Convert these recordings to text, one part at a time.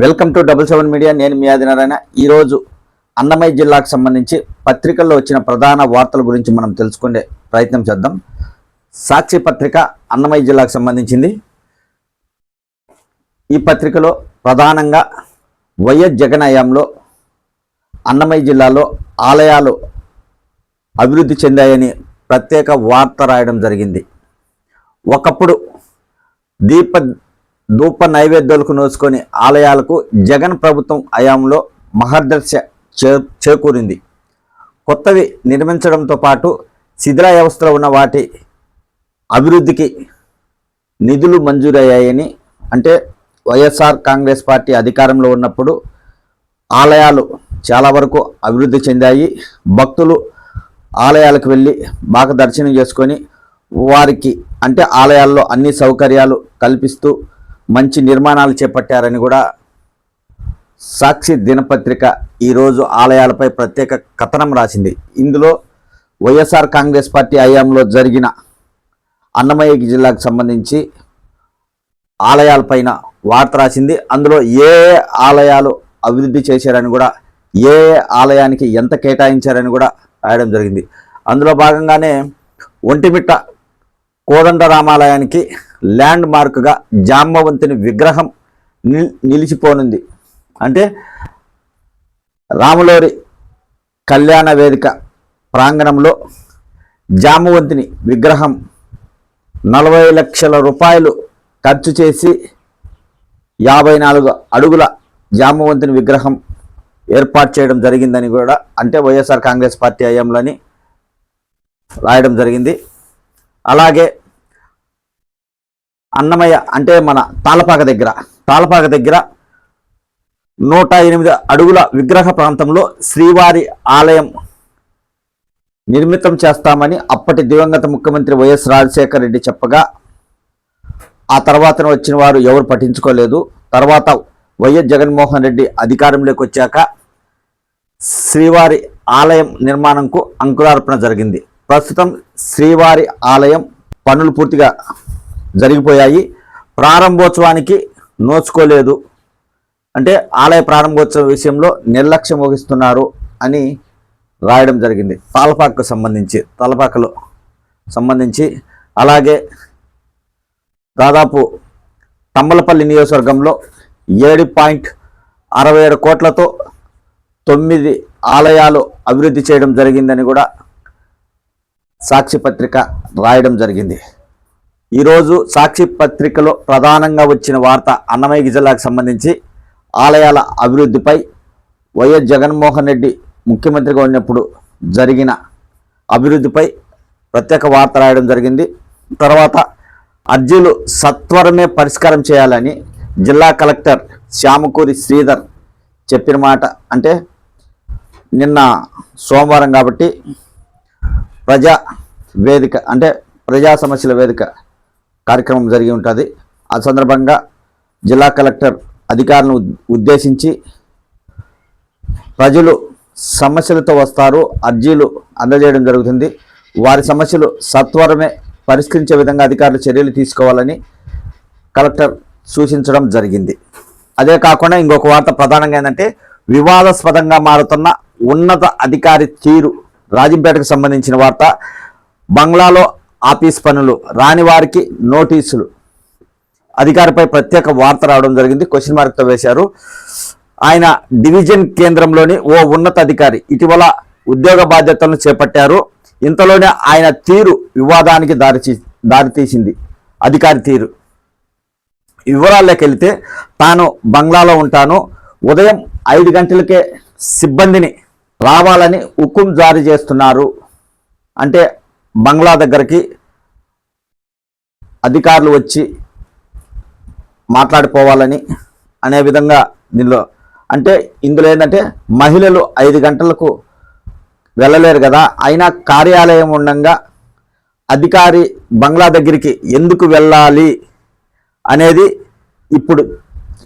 Welcome to double seven media. నేను మీ ఆదినారాయణ. ఈరోజు అన్నమయ్య జిల్లాకు సంబంధించి పత్రికల్లో వచ్చిన ప్రధాన వార్తల గురించి మనం తెలుసుకునే ప్రయత్నం చేద్దాం. సాక్షి పత్రిక అన్నమయ్య జిల్లాకు సంబంధించింది. ఈ పత్రికలో ప్రధానంగా వైఎస్ జగన్ హయాంలో అన్నమయ్య జిల్లాలో ఆలయాలు అభివృద్ధి చెందాయని ప్రత్యేక వార్త రాయడం జరిగింది. ఒకప్పుడు దీప ధూప నైవేద్యాలకు నోచుకొని ఆలయాలకు జగన్ ప్రభుత్వం హయాంలో మహర్దర్శ చే చేకూరింది. కొత్తవి నిర్మించడంతో పాటు శిథిల వ్యవస్థలో ఉన్న వాటి అభివృద్ధికి నిధులు మంజూరయ్యాయని అంటే వైఎస్ఆర్ కాంగ్రెస్ పార్టీ అధికారంలో ఉన్నప్పుడు ఆలయాలు చాలా వరకు అభివృద్ధి చెందాయి. భక్తులు ఆలయాలకు వెళ్ళి బాగా దర్శనం చేసుకొని వారికి అంటే ఆలయాల్లో అన్ని సౌకర్యాలు కల్పిస్తూ మంచి నిర్మాణాలు చేపట్టారని కూడా సాక్షి దినపత్రిక ఈరోజు ఆలయాలపై ప్రత్యేక కథనం రాసింది. ఇందులో వైఎస్ఆర్ కాంగ్రెస్ పార్టీ హయాంలో జరిగిన అన్నమయ్య జిల్లాకు సంబంధించి ఆలయాలపైన వార్త రాసింది. అందులో ఏ ఆలయాలు అభివృద్ధి చేశారని కూడా ఏ ఏ ఆలయానికి ఎంత కేటాయించారని కూడా రాయడం జరిగింది. అందులో భాగంగానే ఒంటిమిట్ట కోదండ రామాలయానికి ల్యాండ్ మార్క్గా జాంబవంతుని విగ్రహం నిల్ నిలిచిపోనుంది. అంటే రాములోరి కళ్యాణ వేదిక ప్రాంగణంలో జామవంతిని విగ్రహం నలభై లక్షల రూపాయలు ఖర్చు చేసి యాభై నాలుగు అడుగుల జామవంతుని విగ్రహం ఏర్పాటు చేయడం జరిగిందని కూడా అంటే వైఎస్ఆర్ కాంగ్రెస్ పార్టీ హయాంలోని రాయడం జరిగింది. అలాగే అన్నమయ్య అంటే మన తాళపాక దగ్గర. తాళపాక దగ్గర నూట ఎనిమిది అడుగుల విగ్రహ ప్రాంతంలో శ్రీవారి ఆలయం నిర్మితం చేస్తామని అప్పటి దివంగత ముఖ్యమంత్రి వైఎస్ రాజశేఖర రెడ్డి చెప్పగా ఆ తర్వాత వచ్చిన వారు ఎవరు పట్టించుకోలేదు. తర్వాత వైఎస్ జగన్మోహన్ రెడ్డి అధికారంలోకి వచ్చాక శ్రీవారి ఆలయం నిర్మాణంకు అంకురార్పణ జరిగింది. ప్రస్తుతం శ్రీవారి ఆలయం పనులు పూర్తిగా జరిగిపోయాయి. ప్రారంభోత్సవానికి నోచుకోలేదు. అంటే ఆలయ ప్రారంభోత్సవ విషయంలో నిర్లక్ష్యం వహిస్తున్నారు అని రాయడం జరిగింది. తాలపాకకు సంబంధించి తలపాకలో సంబంధించి. అలాగే దాదాపు తమ్మలపల్లి నియోజకవర్గంలో ఏడు పాయింట్ అరవై ఏడు కోట్లతో తొమ్మిది ఆలయాలు అభివృద్ధి చేయడం జరిగిందని కూడా సాక్షి పత్రిక రాయడం జరిగింది. ఈరోజు సాక్షి పత్రికలో ప్రధానంగా వచ్చిన వార్త అన్నమయ్య జిల్లాకు సంబంధించి ఆలయాల అభివృద్ధిపై వైఎస్ జగన్మోహన్ రెడ్డి ముఖ్యమంత్రిగా ఉన్నప్పుడు జరిగిన అభివృద్ధిపై ప్రత్యేక వార్త రాయడం జరిగింది. తర్వాత అర్జీలు సత్వరమే పరిష్కారం చేయాలని జిల్లా కలెక్టర్ శ్యామకూరి శ్రీధర్ చెప్పిన మాట అంటే నిన్న సోమవారం కాబట్టి ప్రజా వేదిక అంటే ప్రజా సమస్యల వేదిక కార్యక్రమం జరిగి ఉంటుంది. ఆ సందర్భంగా జిల్లా కలెక్టర్ అధికారులను ఉద్దేశించి ప్రజలు సమస్యలతో వస్తారు అర్జీలు అందజేయడం జరుగుతుంది. వారి సమస్యలు సత్వరమే పరిష్కరించే విధంగా అధికారులు చర్యలు తీసుకోవాలని కలెక్టర్ సూచించడం జరిగింది. అదే కాకుండా ఇంకొక వార్త ప్రధానంగా ఏంటంటే వివాదాస్పదంగా మారుతున్న ఉన్నత అధికారి తీరు రాజంపేటకు సంబంధించిన వార్త. బంగ్లాలో ఆఫీస్ పనులు రాని వారికి నోటీసులు. అధికారిపై ప్రత్యేక వార్త రావడం జరిగింది. క్వశ్చన్ మార్క్తో వేశారు. ఆయన డివిజన్ కేంద్రంలోని ఓ ఉన్నతాధికారి ఇటీవల ఉద్యోగ బాధ్యతలను చేపట్టారు. ఇంతలోనే ఆయన తీరు వివాదానికి దారి దారితీసింది అధికారి తీరు. వివరాల్లోకి వెళితే తాను బంగ్లాలో ఉంటాను. ఉదయం ఐదు గంటలకే సిబ్బందిని రావాలని హుకుం జారీ చేస్తున్నారు. అంటే బంగ్లా దగ్గరికి అధికారులు వచ్చి మాట్లాడిపోవాలని అనే విధంగా దీనిలో అంటే ఇందులో ఏంటంటే మహిళలు ఐదు గంటలకు వెళ్ళలేరు కదా. అయినా కార్యాలయం ఉండగా అధికారి బంగ్లా దగ్గరికి ఎందుకు వెళ్ళాలి అనేది ఇప్పుడు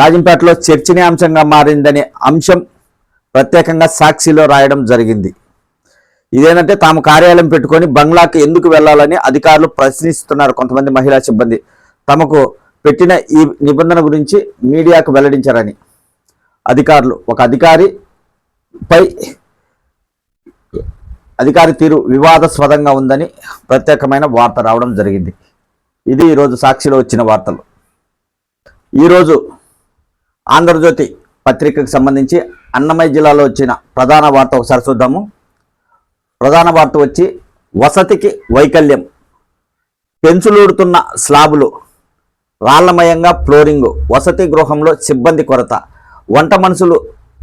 రాజంపేటలో చర్చనీయాంశంగా మారిందనే అంశం ప్రత్యేకంగా సాక్షిలో రాయడం జరిగింది. ఇదేంటంటే తాము కార్యాలయం పెట్టుకొని బంగ్లాకి ఎందుకు వెళ్ళాలని అధికారులు ప్రశ్నిస్తున్నారు కొంతమంది మహిళా సిబ్బంది. తమకు పెట్టిన ఈ నిబంధన గురించి మీడియాకు వెల్లడించారని అధికారులు. ఒక అధికారి పై అధికారి తీరు వివాదాస్పదంగా ఉందని ప్రత్యేకమైన వార్త రావడం జరిగింది. ఇది ఈరోజు సాక్షిలో వచ్చిన వార్తలు. ఈరోజు ఆంధ్రజ్యోతి పత్రికకు సంబంధించి అన్నమయ్య జిల్లాలో వచ్చిన ప్రధాన వార్త ఒకసారి చూద్దాము. ప్రధాన వార్త వచ్చి వసతికి వైకల్యం. పెంచులూడుతున్న స్లాబులు రాళ్ళమయంగా ఫ్లోరింగు వసతి గృహంలో సిబ్బంది కొరత వంట మనుషులు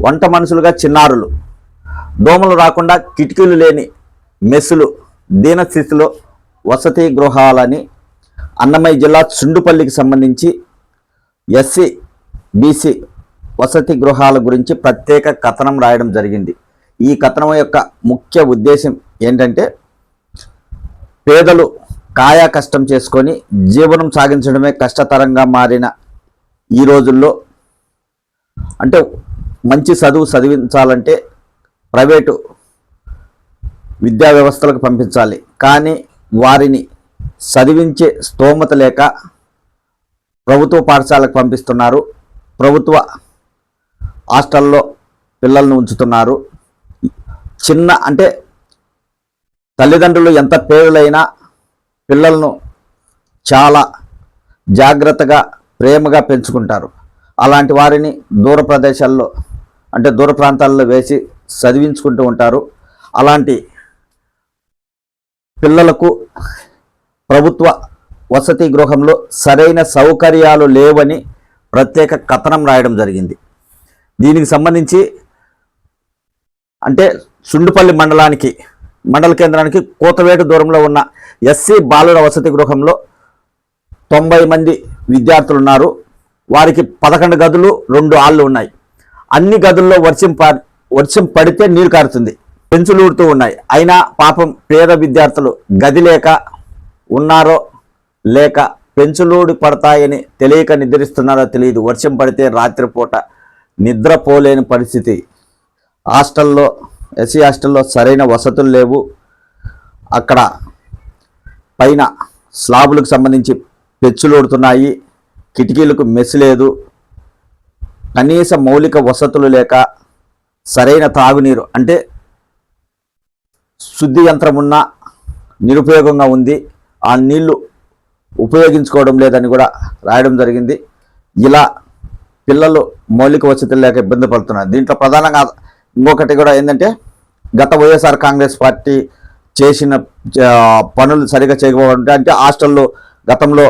వంట మనుషులుగా చిన్నారులు. దోమలు రాకుండా కిటికీలు లేని మెస్సులు దీనస్థితిలో వసతి గృహాలని అన్నమయ్య జిల్లా చుండుపల్లికి సంబంధించి ఎస్సీ బీసీ వసతి గృహాల గురించి ప్రత్యేక కథనం రాయడం జరిగింది. ఈ కథనం యొక్క ముఖ్య ఉద్దేశం ఏంటంటే పేదలు కాయా కష్టం చేసుకొని జీవనం సాగించడమే కష్టతరంగా మారిన ఈ రోజుల్లో అంటే మంచి చదువు చదివించాలంటే ప్రైవేటు విద్యా వ్యవస్థలకు పంపించాలి. కానీ వారిని చదివించే స్తోమత లేక ప్రభుత్వ పాఠశాలకు పంపిస్తున్నారు. ప్రభుత్వ హాస్టల్లో పిల్లల్ని ఉంచుతున్నారు. చిన్న అంటే తల్లిదండ్రులు ఎంత పేదలైనా పిల్లలను చాలా జాగ్రత్తగా ప్రేమగా పెంచుకుంటారు. అలాంటి వారిని దూర ప్రదేశాల్లో అంటే దూర ప్రాంతాల్లో వేసి చదివించుకుంటూ ఉంటారు. అలాంటి పిల్లలకు ప్రభుత్వ వసతి గృహంలో సరైన సౌకర్యాలు లేవని ప్రత్యేక కథనం రాయడం జరిగింది. దీనికి సంబంధించి అంటే సుండుపల్లి మండలానికి మండల కేంద్రానికి కోతవేటు దూరంలో ఉన్న ఎస్సీ బాలుర వసతి గృహంలో తొంభై మంది విద్యార్థులు ఉన్నారు వారికి పదకొండు గదులు రెండు ఆళ్ళు ఉన్నాయి. అన్ని గదుల్లో వర్షం వర్షం పడితే నీరు కారుతుంది. పెంచులుడుతూ ఉన్నాయి. అయినా పాపం పేద విద్యార్థులు గది లేక ఉన్నారో లేక పెంచులూడి పడతాయని తెలియక నిద్రిస్తున్నారో తెలియదు. వర్షం పడితే రాత్రిపూట నిద్రపోలేని పరిస్థితి హాస్టల్లో ఎస్సీ హాస్టల్లో సరైన వసతులు లేవు. అక్కడ పైన స్లాబులకు సంబంధించి పెచ్చులు ఊడుతున్నాయి. కిటికీలకు మెస్ లేదు. కనీస మౌలిక వసతులు లేక సరైన తాగునీరు అంటే శుద్ధి యంత్రం ఉన్న నిరుపయోగంగా ఉంది. ఆ నీళ్ళు ఉపయోగించుకోవడం లేదని కూడా రాయడం జరిగింది. ఇలా పిల్లలు మౌలిక వసతులు లేక ఇబ్బంది పడుతున్నారు. దీంట్లో ప్రధానంగా ఇంకొకటి కూడా ఏంటంటే గత వైఎస్ఆర్ కాంగ్రెస్ పార్టీ చేసిన పనులు సరిగా చేయకపోవడం అంటే హాస్టల్లో గతంలో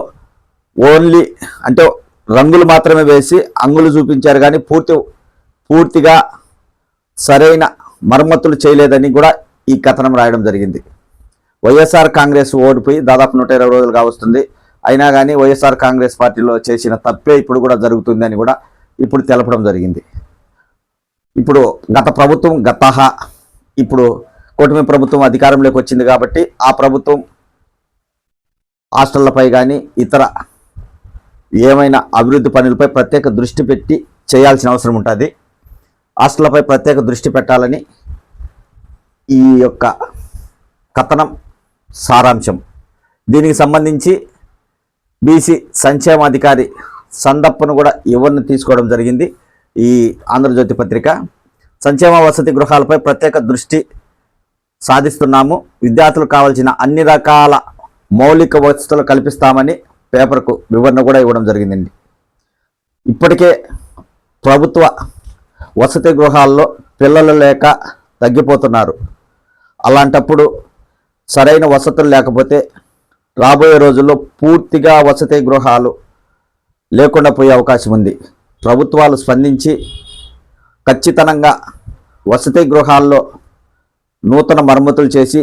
ఓన్లీ అంటే రంగులు మాత్రమే వేసి అంగులు చూపించారు కానీ పూర్తి పూర్తిగా సరైన మరమ్మతులు చేయలేదని కూడా ఈ కథనం రాయడం జరిగింది. వైఎస్ఆర్ కాంగ్రెస్ ఓడిపోయి దాదాపు నూట ఇరవై రోజులుగా వస్తుంది. అయినా కానీ వైఎస్ఆర్ కాంగ్రెస్ పార్టీలో చేసిన తప్పే ఇప్పుడు కూడా జరుగుతుందని కూడా ఇప్పుడు తెలపడం జరిగింది. ఇప్పుడు గత ప్రభుత్వం గతహ ఇప్పుడు కూటమి ప్రభుత్వం అధికారంలోకి వచ్చింది కాబట్టి ఆ ప్రభుత్వం హాస్టళ్ళపై కానీ ఇతర ఏమైనా అభివృద్ధి పనులపై ప్రత్యేక దృష్టి పెట్టి చేయాల్సిన అవసరం ఉంటుంది. హాస్టళ్ళపై ప్రత్యేక దృష్టి పెట్టాలని ఈ యొక్క కథనం సారాంశం. దీనికి సంబంధించి బీసీ సంక్షేమాధికారి సందప్పను కూడా ఎవరిని తీసుకోవడం జరిగింది? ఈ ఆంధ్రజ్యోతి పత్రిక. సంక్షేమ వసతి గృహాలపై ప్రత్యేక దృష్టి సాధిస్తున్నాము. విద్యార్థులకు కావాల్సిన అన్ని రకాల మౌలిక వసతులు కల్పిస్తామని పేపర్కు వివరణ కూడా ఇవ్వడం జరిగిందండి. ఇప్పటికే ప్రభుత్వ వసతి గృహాల్లో పిల్లలు లేక తగ్గిపోతున్నారు. అలాంటప్పుడు సరైన వసతులు లేకపోతే రాబోయే రోజుల్లో పూర్తిగా వసతి గృహాలు లేకుండా పోయే అవకాశం ఉంది. ప్రభుత్వాలు స్పందించి ఖచ్చితంగా వసతి గృహాల్లో నూతన మరమ్మతులు చేసి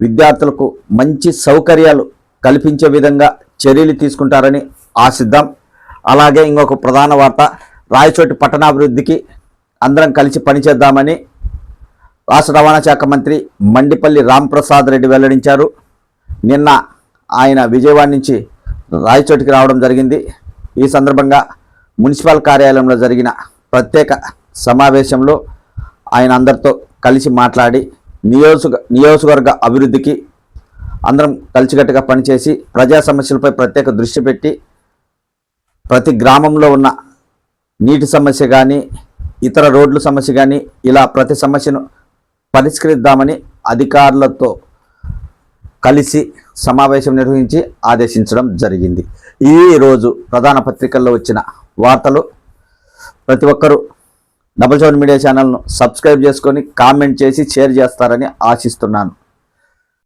విద్యార్థులకు మంచి సౌకర్యాలు కల్పించే విధంగా చర్యలు తీసుకుంటారని ఆశిద్దాం. అలాగే ఇంకొక ప్రధాన వార్త రాయచోటి పట్టణాభివృద్ధికి అందరం కలిసి పనిచేద్దామని రాష్ట్ర రవాణా శాఖ మంత్రి మండిపల్లి రాంప్రసాద్ రెడ్డి వెల్లడించారు. నిన్న ఆయన విజయవాడ నుంచి రాయచోటికి రావడం జరిగింది. ఈ సందర్భంగా మున్సిపల్ కార్యాలయంలో జరిగిన ప్రత్యేక సమావేశంలో ఆయన అందరితో కలిసి మాట్లాడి నియోజక నియోజకవర్గ అభివృద్ధికి అందరం కలిసికట్టుగా పనిచేసి ప్రజా సమస్యలపై ప్రత్యేక దృష్టి పెట్టి ప్రతి గ్రామంలో ఉన్న నీటి సమస్య కానీ ఇతర రోడ్ల సమస్య కానీ ఇలా ప్రతి సమస్యను పరిష్కరిద్దామని అధికారులతో కలిసి సమావేశం నిర్వహించి ఆదేశించడం జరిగింది. ఈ రోజు ప్రధాన పత్రికల్లో వచ్చిన వార్తలు. ప్రతి ఒక్కరూ డబుల్ సెవెన్ మీడియా ఛానల్ను సబ్స్క్రైబ్ చేసుకొని కామెంట్ చేసి షేర్ చేస్తారని ఆశిస్తున్నాను.